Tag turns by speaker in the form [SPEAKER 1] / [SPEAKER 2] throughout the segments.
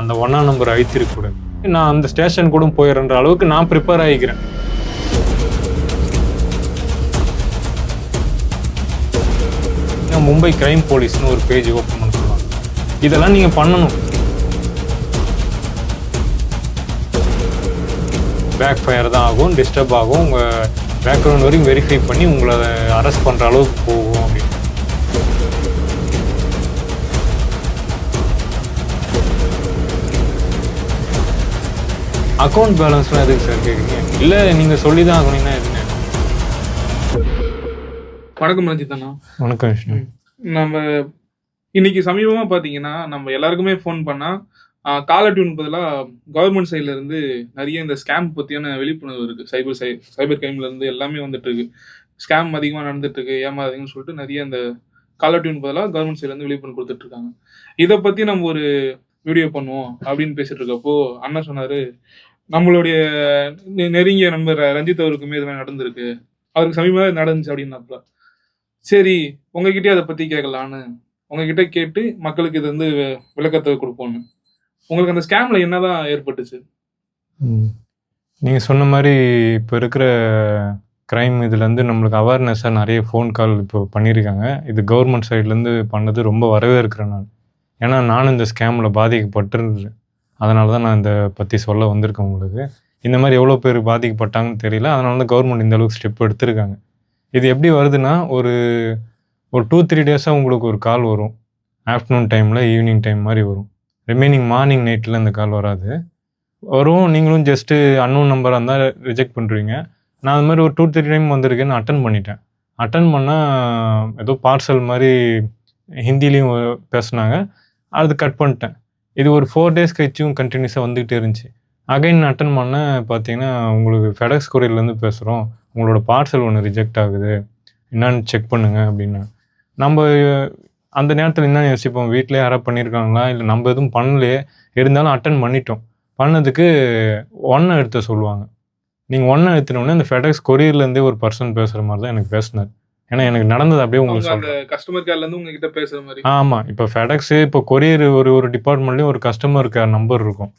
[SPEAKER 1] அந்த ஒன்றா நம்பர் அழித்திருக்கூடாது. நான் அந்த ஸ்டேஷன் கூட போயிடுற அளவுக்கு நான் ப்ரிப்பேர் ஆகிக்கிறேன். மும்பை கிரைம் போலீஸ்னு ஒரு பேஜ் ஓப்பன் பண்ண சொல்லுவாங்க. இதெல்லாம் நீங்கள் பண்ணணும். பேக் ஃபயர் தான் ஆகும் டிஸ்டர்ப் ஆகும். உங்கள் பேக்ரவுண்ட் வரைக்கும் வெரிஃபை பண்ணி உங்களை அரெஸ்ட் பண்ணுற அளவுக்கு போகும். அக்கௌண்ட் பேலன்ஸ்லாம் எதுக்கு சார் கேட்குறீங்க இல்லை நீங்கள் சொல்லி தான் ஆகணும்னா எதுங்க
[SPEAKER 2] வணக்கம் ரஞ்சித் அண்ணா.
[SPEAKER 1] வணக்கம் விஷ்ணு.
[SPEAKER 2] நம்ம இன்னைக்கு சமீபமா பாத்தீங்கன்னா நம்ம எல்லாருக்குமே ஃபோன் பண்ணா காலர் டியூன் பதிலாக கவர்மெண்ட் சைட்ல இருந்து நிறைய இந்த ஸ்கேம் பத்தியான விழிப்புணர்வு இருக்கு. சைபர் சை சைபர் கிரைம்ல இருந்து எல்லாமே வந்துட்டு இருக்கு. ஸ்கேம் அதிகமாக நடந்துட்டு இருக்கு ஏமாறுதுன்னு சொல்லிட்டு நிறைய இந்த காலர் டியூன் பதிலாக கவர்மெண்ட் சைட்ல இருந்து விழிப்புணர்வு கொடுத்துட்டு இருக்காங்க. இதை பத்தி நம்ம ஒரு வீடியோ பண்ணுவோம் அப்படின்னு பேசிட்டு இருக்கப்போ அண்ணா சொன்னாரு நம்மளுடைய நெ- நெருங்கிய நண்பர் ரஞ்சித் அவருக்குமே இதெல்லாம் நடந்திருக்கு. அவருக்கு சமீபமாக நடந்துச்சு அப்படின்னாப்ல சரி உங்ககிட்டயே அதை பத்தி கேட்கலான்னு. உங்ககிட்ட கேட்டு மக்களுக்கு இது வந்து வி- விளக்கத்தை கொடுப்போம்னு. உங்களுக்கு அந்த ஸ்கேம்ல என்னதான் ஏற்பட்டுச்சு?
[SPEAKER 1] நீங்கள் சொன்ன மாதிரி இப்போ இருக்கிற க்ரைம் இதுலேருந்து நம்மளுக்கு அவேர்னஸாக நிறைய ஃபோன் கால் இப்போ பண்ணியிருக்காங்க. இது கவர்மெண்ட் சைட்லேருந்து பண்ணது ரொம்ப வரவேற்கிறேன் நான். ஏன்னா நானும் இந்த ஸ்கேமில் பாதிக்கப்பட்டிருந்தேன் அதனால தான் நான் இந்த பற்றி சொல்ல வந்திருக்கேன் உங்களுக்கு. இந்த மாதிரி எவ்வளோ பேர் பாதிக்கப்பட்டாங்கன்னு தெரியல. அதனால தான் கவர்மெண்ட் இந்த அளவுக்கு ஸ்டெப் எடுத்திருக்காங்க. இது எப்படி வருதுன்னா ஒரு ஒரு டூ த்ரீ டேஸாக உங்களுக்கு ஒரு கால் வரும். ஆஃப்டர்நூன் டைமில் ஈவினிங் டைம் மாதிரி வரும். ரிமைனிங் மார்னிங் நைட்டில் இந்த கால் வராது. வரும். நீங்களும் ஜஸ்ட்டு அன்னோன் நம்பராக இருந்தால் ரிஜெக்ட் பண்ணுறீங்க நான் அது மாதிரி ஒரு டூ த்ரீ டைம் வந்திருக்கேன்னு அட்டன் பண்ணிட்டேன். அட்டன் பண்ணால் ஏதோ பார்சல் மாதிரி ஹிந்திலையும் பேசுனாங்க. அது கட் பண்ணிட்டேன். இது ஒரு ஃபோர் டேஸ் கழிச்சும் கண்டினியூஸாக வந்துக்கிட்டே இருந்துச்சு. அகைன் அட்டன் பண்ண பார்த்தீங்கன்னா உங்களுக்கு ஃபெடக்ஸ் கொரியர்லேருந்து பேசுகிறோம் உங்களோட பார்சல் ஒன்று ரிஜெக்ட் ஆகுது. என்னன்னு செக் பண்ணுங்க அப்படின்னு. நம்ம அந்த நேரத்தில் என்ன யோசிப்போம்? வீட்டிலே யாராவது பண்ணியிருக்காங்களா இல்லை நம்ம எதுவும் பண்ணலையே. இருந்தாலும் அட்டன் பண்ணிட்டோம். பண்ணதுக்கு ஒன்றை எடுத்த சொல்லுவாங்க. நீங்கள் ஒன்றை எடுத்துனோடனே அந்த ஃபெடக்ஸ் கொரியர்லேருந்தே ஒரு பர்சன் பேசுகிற மாதிரி தான் எனக்கு பேசினார். ஏன்னா எனக்கு நடந்தது அப்படியே உங்களுக்கு
[SPEAKER 2] அந்த கஸ்டமர் கேர்ல இருந்து உங்ககிட்ட பேசுற மாதிரி.
[SPEAKER 1] ஆமாம் இப்போ ஃபெடக்ஸு இப்போ கொரியர் ஒரு ஒரு டிபார்ட்மெண்ட்லேயும் ஒரு கஸ்டமர் கேர் நம்பர் இருக்கும்.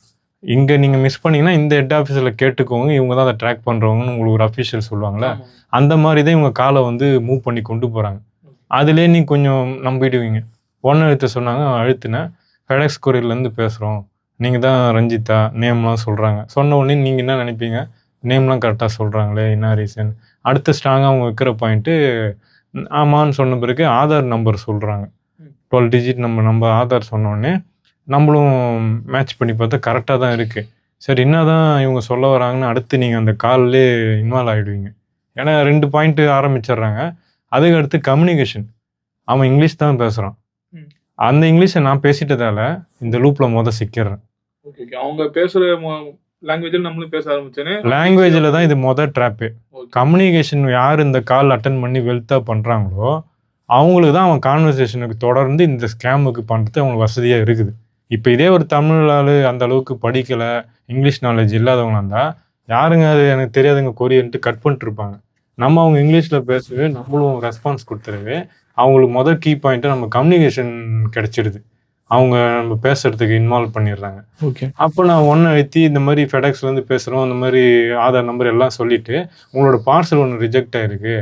[SPEAKER 1] இங்கே நீங்கள் மிஸ் பண்ணீங்கன்னா இந்த ஹெட் ஆஃபீஸில் கேட்டுக்கோங்க இவங்க தான் அதை ட்ராக் பண்ணுறவங்கன்னு உங்களுக்கு ஒரு அஃபிஷியல் சொல்லுவாங்களே
[SPEAKER 2] ஆமா.
[SPEAKER 1] அந்த மாதிரி தான் இவங்க காலை வந்து மூவ் பண்ணி கொண்டு போகிறாங்க அதுலேயே நீ கொஞ்சம் நம்பிடுவீங்க. ஒன்று அழுத்த சொன்னாங்க அழுத்தினேன். ஃபெடக்ஸ் கொரியர்லேருந்து பேசுகிறோம் நீங்கள் தான் ரஞ்சிதா நேம்லாம் சொல்கிறாங்க சொன்ன உடனே நீங்கள் என்ன நினைப்பீங்க? நேம்லாம் கரெக்டாக சொல்கிறாங்களே என்ன ரீசன் அடுத்த ஸ்ட்ராங்காக அவங்க வைக்கிற பாயிண்ட்டு ஆமான்னு சொன்ன பிறகு ஆதார் நம்பர் சொல்கிறாங்க. டுவெல் டிஜிட் நம்ம நம்ம ஆதார் சொன்ன உடனே நம்மளும் மேட்ச் பண்ணி பார்த்தா கரெக்டாக தான் இருக்குது சரி என்னதான் இவங்க சொல்ல வராங்கன்னு அடுத்து நீங்கள் அந்த கால்லே இன்வால்வ் ஆகிடுவீங்க ஏன்னா ரெண்டு பாயிண்ட் ஆரம்பிச்சிடுறாங்க. அதுக்கு அடுத்து கம்யூனிகேஷன் அவன் இங்கிலீஷ் தான் பேசுகிறான். அந்த இங்கிலீஷை நான் பேசிட்டதால இந்த லூப்பில் மொதல் சிக்கிடுறேன்.
[SPEAKER 2] அவங்க பேசுற லாங்குவேஜ்ல நம்மளும் பேச ஆரம்பிச்சேனே
[SPEAKER 1] லாங்குவேஜில் தான் இது மொதல் ட்ராப்பு. கம்யூனிகேஷன் யார் இந்த கால் அட்டன் பண்ணி வெல்த்தாக பண்ணுறாங்களோ அவங்களுக்கு தான் அவன் கான்வர்சேஷனுக்கு தொடர்ந்து இந்த ஸ்கேமுக்கு பண்ணுறது அவங்களுக்கு வசதியாக இருக்குது. இப்போ இதே ஒரு தமிழ் ஆளு அந்த அளவுக்கு படிக்கலை இங்கிலீஷ் நாலேஜ் இல்லாதவங்களா இருந்தால் யாருங்க அது எனக்கு தெரியாதுங்க கொரியன்ட்டு கட் பண்ணிட்டு இருப்பாங்க. நம்ம அவங்க இங்கிலீஷில் பேசவே நம்மளும் ரெஸ்பான்ஸ் கொடுத்துருவே அவங்களுக்கு முதல் கீ பாயிண்ட்டு நம்ம கம்யூனிகேஷன் கிடைச்சிடுது. அவங்க நம்ம பேசுறதுக்கு இன்வால்வ் பண்ணிடுறாங்க.
[SPEAKER 2] ஓகே
[SPEAKER 1] அப்போ நான் ஒன்று அழுத்தி இந்த மாதிரி ஃபெடெக்ஸ்லேருந்து பேசுகிறோம் இந்த மாதிரி ஆதார் நம்பர் எல்லாம் சொல்லிட்டு உங்களோட பார்சல் ஒன்று ரிஜெக்ட் ஆயிருக்கு.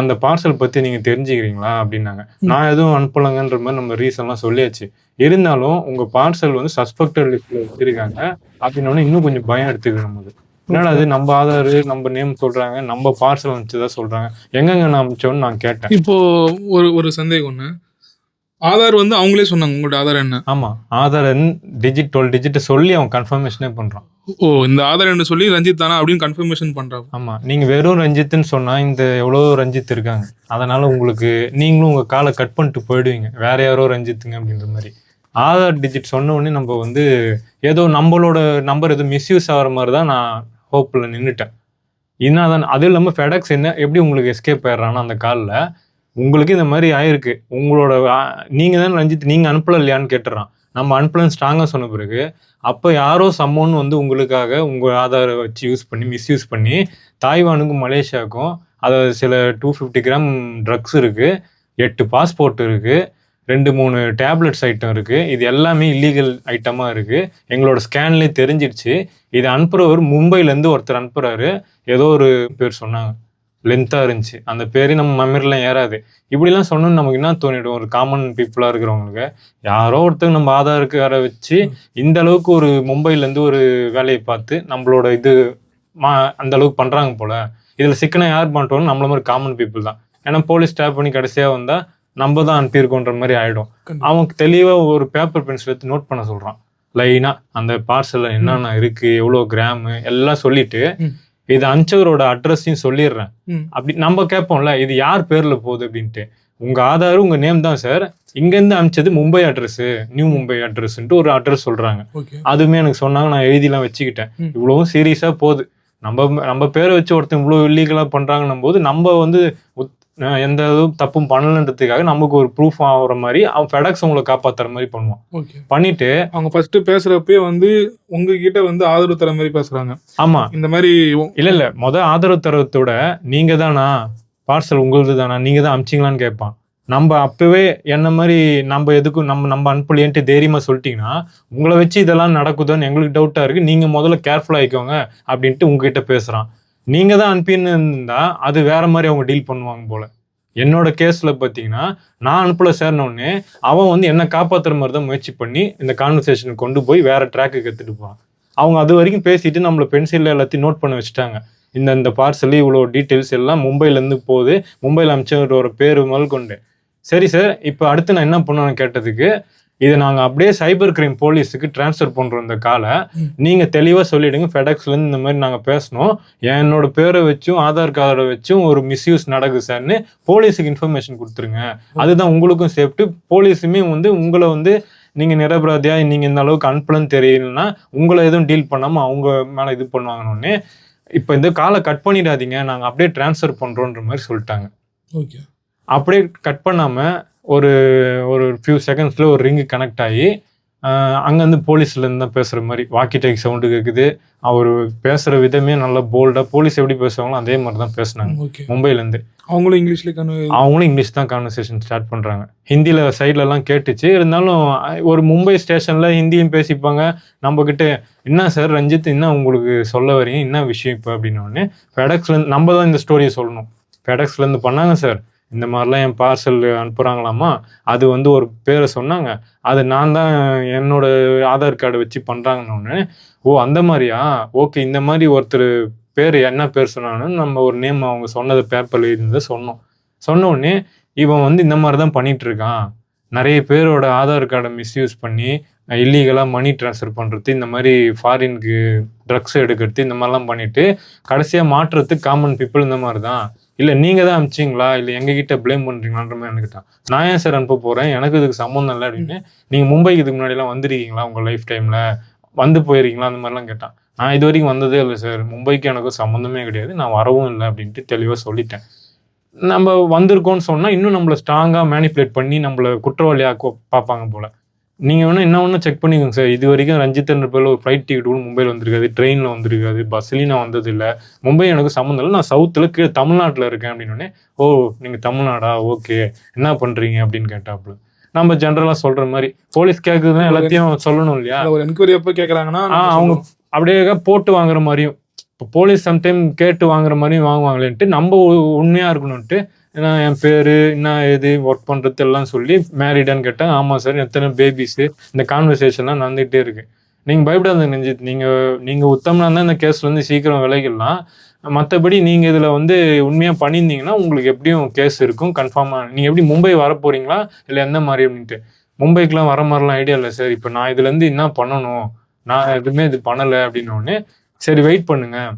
[SPEAKER 1] அந்த பார்சல் பற்றி நீங்கள் தெரிஞ்சுக்கிறீங்களா? அப்படின்னாங்க. நான் எதுவும் அனுப்பலைங்கன்ற மாதிரி நம்ம ரீசன்லாம் சொல்லியாச்சு. இருந்தாலும் உங்கள் பார்சல் வந்து சஸ்பெக்டட் லிஸ்ட்டில் வச்சிருக்காங்க. அப்படின்னோடனே இன்னும் கொஞ்சம் பயம் எடுத்துக்கணும் நமக்கு என்னடா அது நம்ம ஆதார் நம்ம நேம் சொல்கிறாங்க நம்ம பார்சல் வந்துச்சுதான் சொல்கிறாங்க எங்கெங்க நான் அமிச்சோன்னு நான் கேட்டேன்.
[SPEAKER 2] இப்போ ஒரு ஒரு சந்தேகம் ஒண்ணு. ஆதார் வந்து அவங்களே சொன்னாங்க உங்களோட ஆதார் என்ன?
[SPEAKER 1] ஆமாம் ஆதார் டிஜிட் டுவெல் டிஜிட்டை சொல்லி அவன் கன்ஃபர்மேஷனே பண்ணுறான்
[SPEAKER 2] ஓ இந்த ஆதார் என்ன சொல்லி ரஞ்சித் தானா அப்படின்னு கன்ஃபர்மேஷன் பண்றாங்க
[SPEAKER 1] ஆமா நீங்க வெறும் ரஞ்சித்னு சொன்னா இந்த எவ்வளோ ரஞ்சித் இருக்காங்க. அதனால உங்களுக்கு நீங்களும் உங்க காலை கட் பண்ணிட்டு போயிடுவீங்க. வேற யாரோ ரஞ்சித்துங்க அப்படின்ற மாதிரி. ஆதார் டிஜிட் சொன்ன உடனே நம்ம வந்து ஏதோ நம்மளோட நம்பர் எதுவும் மிஸ்யூஸ் ஆகிற மாதிரி தான் நான் ஹோப்பில் நின்றுட்டேன் என்னதான் அது இல்லாமல் ஃபெடக்ஸ் என்ன எப்படி உங்களுக்கு எஸ்கேப் ஆயிடுறான்னா அந்த காலில் உங்களுக்கு இந்த மாதிரி ஆயிருக்கு. உங்களோட நீங்கள் தான் ரஞ்சித் நீங்கள் அனுப்பல இல்லையான்னு கேட்டுறான். நம்ம அனுப்பலன்னு ஸ்ட்ராங்காக சொன்ன பிறகு அப்போ யாரோ சம்மோன் வந்து உங்களுக்காக உங்கள் ஆதாரை வச்சு யூஸ் பண்ணி மிஸ்யூஸ் பண்ணி தாய்வானுக்கும் மலேசியாவுக்கும் அதாவது சில டூ ஃபிஃப்டி கிராம் ட்ரக்ஸ் இருக்குது எட்டு பாஸ்போர்ட் இருக்குது ரெண்டு மூணு டேப்லெட்ஸ் ஐட்டம் இருக்குது இது எல்லாமே இல்லீகல் ஐட்டமாக இருக்குது எங்களோட ஸ்கேன்லேயே தெரிஞ்சிடுச்சு. இது அனுப்புகிறவர் மும்பைலேருந்து ஒருத்தர் அனுப்புகிறாரு ஏதோ ஒரு பேர் சொன்னாங்க. லென்த்தாக இருந்துச்சு. அந்த பேரே நம்ம மெமரிலாம் ஏறாது. இப்படிலாம் சொன்னோன்னு நமக்கு என்ன தோணிடும்? ஒரு காமன் பீப்புளாக இருக்கிறவங்களுக்கு. யாரோ ஒருத்தர் நம்ம ஆதார் கார்டை வச்சு இந்த அளவுக்கு ஒரு மும்பைலேருந்து ஒரு வேலையை பார்த்து நம்மளோட இது மா அந்த அளவுக்கு பண்ணுறாங்க போல. இதில் சிக்கனை யார் பண்ணிட்டோம் நம்மள மாதிரி காமன் பீப்புள் தான். ஏன்னா போலீஸ் டேப் பண்ணி கடைசியாக வந்தால் நம்ம தான் அனுப்பியிருக்கோன்ற மாதிரி ஆகிடும்
[SPEAKER 2] கண்டிப்பா.
[SPEAKER 1] அவன் தெளிவாக ஒரு பேப்பர் பென்சில் எடுத்து நோட் பண்ண சொல்கிறான் லைனாக அந்த பார்சலில் என்னென்ன இருக்குது எவ்வளோ கிராமு எல்லாம் சொல்லிட்டு. இது அனுச்சவரோட அட்ரஸையும் சொல்லிடுறேன். அப்படி நம்ம கேட்போம்ல இது யார் பேர்ல போகுது அப்படின்ட்டு. உங்க ஆதார் உங்க நேம் தான் சார். இங்கேருந்து அனுப்பிச்சது மும்பை அட்ரஸ் நியூ மும்பை அட்ரஸ்ன்ட்டு ஒரு அட்ரஸ் சொல்றாங்க. அதுவுமே எனக்கு சொன்னாங்க நான் எழுதிலாம் வச்சுக்கிட்டேன். இவ்வளவும் சீரியஸா போகுது. நம்ம நம்ம பேரை வச்சு ஒருத்தன் இவ்வளோ இல்லீகலா பண்றாங்கன்னும் போது நம்ம வந்து எந்த இதுவும் தப்பும் பண்ணலன்றதுக்காக நமக்கு ஒரு ப்ரூஃப் ஆகுற மாதிரி அவன் ஃபெடக்ஸ் உங்களை காப்பாத்துற மாதிரி பண்ணுவான்.
[SPEAKER 2] ஓகே
[SPEAKER 1] பண்ணிட்டு
[SPEAKER 2] அவங்க ஃபர்ஸ்ட் பேசுறப்பே வந்து உங்ககிட்ட வந்து ஆதரவு தர மாதிரி பேசுறாங்க.
[SPEAKER 1] ஆமா.
[SPEAKER 2] இந்த மாதிரி
[SPEAKER 1] இல்ல இல்ல. முத ஆதரவு தரத்தோட நீங்க தானா? பார்சல் உங்களுது தானா? நீங்க தான் அமிச்சிங்களான்னு கேட்பான் நம்ம அப்பவே என்ன மாதிரி நம்ம எதுக்கும் நம்ம நம்ம அனுப்பலையன்ட்டு தைரியமா சொல்லிட்டீங்கன்னா உங்களை வச்சு இதெல்லாம் நடக்குதோன்னு எங்களுக்கு டவுட்டா இருக்கு. நீங்க முதல்ல கேர்ஃபுல்லா ஆயிக்கோங்க அப்படின்ட்டு உங்ககிட்ட பேசுறான். நீங்க தான் அனுப்பின்னு இருந்தா அது வேற மாதிரி அவங்க டீல் பண்ணுவாங்க போல. என்னோட கேஸ்ல பாத்தீங்கன்னா நான் அனுப்பல சேர்னோடனே அவன் வந்து என்ன காப்பாத்துற மாதிரி தான் முயற்சி பண்ணி இந்த கான்வர்சேஷன் கொண்டு போய் வேற ட்ராக்கு எடுத்துட்டு போவான் அவங்க அது வரைக்கும் பேசிட்டு நம்மள பென்சில்ல எல்லாத்தையும் நோட் பண்ண வச்சுட்டாங்க. இந்த இந்த பார்சல் இவ்வளோ டீட்டெயில்ஸ் எல்லாம் மும்பைலேருந்து போகுது. மும்பையில் ஒரு பேர் முதல் கொண்டு. சரி சார் இப்போ அடுத்து நான் என்ன பண்ணணும்னு கேட்டதுக்கு இதை நாங்கள் அப்படியே சைபர் கிரைம் போலீஸுக்கு ட்ரான்ஸ்ஃபர் பண்ணுறோம் இந்த காலை. நீங்கள் தெளிவாக சொல்லிடுங்க ஃபெடக்ஸ்லேருந்து இந்த மாதிரி நாங்கள் பேசணும். என்னோட பேரை வச்சும் ஆதார் கார்டை வச்சும் ஒரு மிஸ்யூஸ் நடக்குது சார்னு போலீஸுக்கு இன்ஃபர்மேஷன் கொடுத்துருங்க. அதுதான் உங்களுக்கும் சேஃப்டி போலீஸுமே வந்து உங்களை வந்து நீங்க நிரபராதியா நீங்க இந்த அளவுக்கு அனுப்பலன்னு தெரியலன்னா உங்களை எதுவும் டீல் பண்ணாம அவங்க மேல இது பண்ணுவாங்கன்னு இப்போ இந்த காலை கட் பண்ணிடாதீங்க. நாங்க அப்படியே ட்ரான்ஸ்ஃபர் பண்றோன்ற மாதிரி சொல்லிட்டாங்க.
[SPEAKER 2] ஓகே.
[SPEAKER 1] அப்படியே கட் பண்ணாம ஒரு ஒரு ஃபியூ செகண்ட்ஸ்ல ஒரு ரிங்கு கனெக்ட் ஆகி அங்கேருந்து போலீஸ்ல இருந்து தான் பேசுற மாதிரி வாக்கி டாக்கி சவுண்டு கேட்குது அவர் பேசுற விதமே நல்லா போல்டா போலீஸ் எப்படி பேசுவாங்களோ அதே மாதிரி தான் பேசுனாங்க.
[SPEAKER 2] ஓகே
[SPEAKER 1] மும்பைல இருந்து
[SPEAKER 2] அவங்களும் இங்கிலீஷ்ல
[SPEAKER 1] அவங்களும் இங்கிலீஷ் தான் கான்வர்சேஷன் ஸ்டார்ட் பண்றாங்க. ஹிந்தியில சைட்ல எல்லாம் கேட்டுச்சு. இருந்தாலும் ஒரு மும்பை ஸ்டேஷன்ல ஹிந்தியும் பேசிப்பாங்க. நம்ம கிட்ட என்ன சார் ரஞ்சித் என்ன உங்களுக்கு சொல்ல வரீங்க என்ன விஷயம் இப்போ? அப்படின்னோடனே ஃபெடக்ஸ்ல இருந்து நம்ம தான் இந்த ஸ்டோரியை சொல்லணும். ஃபெடக்ஸ்ல இருந்து பண்ணாங்க சார் இந்த மாதிரிலாம் என் பார்சல் அனுப்புகிறாங்களாமா அது வந்து ஒரு பேரை சொன்னாங்க. அது நான் தான் என்னோட ஆதார் கார்டை வச்சு பண்றாங்கன்னு ஓ அந்த மாதிரியா? ஓகே இந்த மாதிரி ஒருத்தர் பேர் என்ன பேர் சொன்னாங்கன்னு நம்ம ஒரு நேம் அவங்க சொன்னது பேப்பர்ல இருந்து சொன்னோம். சொன்ன உடனே இவன் வந்து இந்த மாதிரி தான் பண்ணிகிட்ருக்கான் இருக்கான். நிறைய பேரோட ஆதார் கார்டை மிஸ்யூஸ் பண்ணி இல்லீகலாக மணி ட்ரான்ஸ்ஃபர் பண்ணுறது இந்த மாதிரி ஃபாரினுக்கு ட்ரக்ஸ் எடுக்கிறது இந்த மாதிரிலாம் பண்ணிவிட்டு கடைசியாக மாற்றுறதுக்கு காமன் பீப்புள் இந்த மாதிரி தான். இல்லை நீங்கள் தான் அனுப்பிச்சிங்களா இல்லை எங்ககிட்ட ப்ளேம் பண்ணுறீங்களான்ற மாதிரி எனக்கு நான் ஏன் சார் அனுப்ப போகிறேன் எனக்கு இதுக்கு சம்மந்தம் இல்லை அப்படின்னு நீங்கள் மும்பைக்கு இதுக்கு முன்னாடிலாம் வந்திருக்கீங்களா உங்கள் லைஃப் டைமில் வந்து போயிருக்கீங்களா? அந்த மாதிரிலாம் கேட்டான். நான் இது வரைக்கும் வந்ததே இல்லை சார் மும்பைக்கு எனக்கு சம்மந்தமே கிடையாது. நான் வரவும் இல்லை அப்படின்ட்டு தெளிவாக சொல்லிட்டேன். நம்ம வந்திருக்கோம்னு சொன்னால் இன்னும் நம்மளை ஸ்ட்ராங்காக மேனிப்புலேட் பண்ணி நம்மளை குற்றவாளியாக பார்ப்பாங்க போல. நீங்கள் வேணால் என்ன ஒன்று செக் பண்ணிக்கோங்க சார் இது வரைக்கும் ரஞ்சித்ன்ற பேரில் ஒரு ஃப்ளைட் டிக்கெட் கூட மும்பையில் வந்திருக்காது ட்ரெயினில் வந்திருக்காது பஸ்லேயும் நான் வந்ததில்லை. மும்பை எனக்கு சம்மந்தம் இல்லை. நான் சவுத்தில் கீழே தமிழ்நாட்டில் இருக்கேன் அப்படின்னே ஓ நீங்கள் தமிழ்நாடா? ஓகே. என்ன பண்ணுறீங்க அப்படின்னு கேட்டாப்புல. நம்ம ஜென்ரலாக சொல்கிற மாதிரி போலீஸ் கேட்குதுன்னா எல்லாத்தையும் சொல்லணும் இல்லையா?
[SPEAKER 2] ஒரு என்கொயரி எப்போ கேக்குறாங்கன்னா
[SPEAKER 1] ஆ, அவங்க அப்படியே போட்டு வாங்குற மாதிரியும் இப்போ போலீஸ் சம்டைம் கேட்டு வாங்குற மாதிரியும் வாங்குவாங்களேன்ட்டு நம்ம உ- உண்மையா இருக்கணும்ட்டு ஏன்னா என் பேர் என்ன ஏது ஒர்க் பண்ணுறது எல்லாம் சொல்லி மேரிடான்னு கேட்டால் ஆமாம் சார் எத்தனை பேபிஸு இந்த கான்வர்சேஷன்லாம் நடந்துகிட்டே இருக்கு. நீங்கள் பயப்படாத நெஞ்சித் நீங்கள் நீங்கள் உத்தமனா தான் இந்த கேஸ்லேருந்து சீக்கிரம் விலகிடலாம். மற்றபடி நீங்கள் இதில் வந்து உண்மையாக பண்ணியிருந்தீங்கன்னா உங்களுக்கு எப்படியும் கேஸ் இருக்கும் கன்ஃபார்மாக நீங்கள் எப்படி மும்பை வர போறீங்களா? இல்லை எந்த மாதிரி அப்படின்ட்டு. மும்பைக்கெலாம் வர மாதிரிலாம் ஐடியா இல்லை சார் இப்போ நான் இதுலேருந்து என்ன பண்ணணும்? நான் எதுவுமே இது பண்ணலை அப்படின்னோடனே சரி வெயிட் பண்ணுங்கள்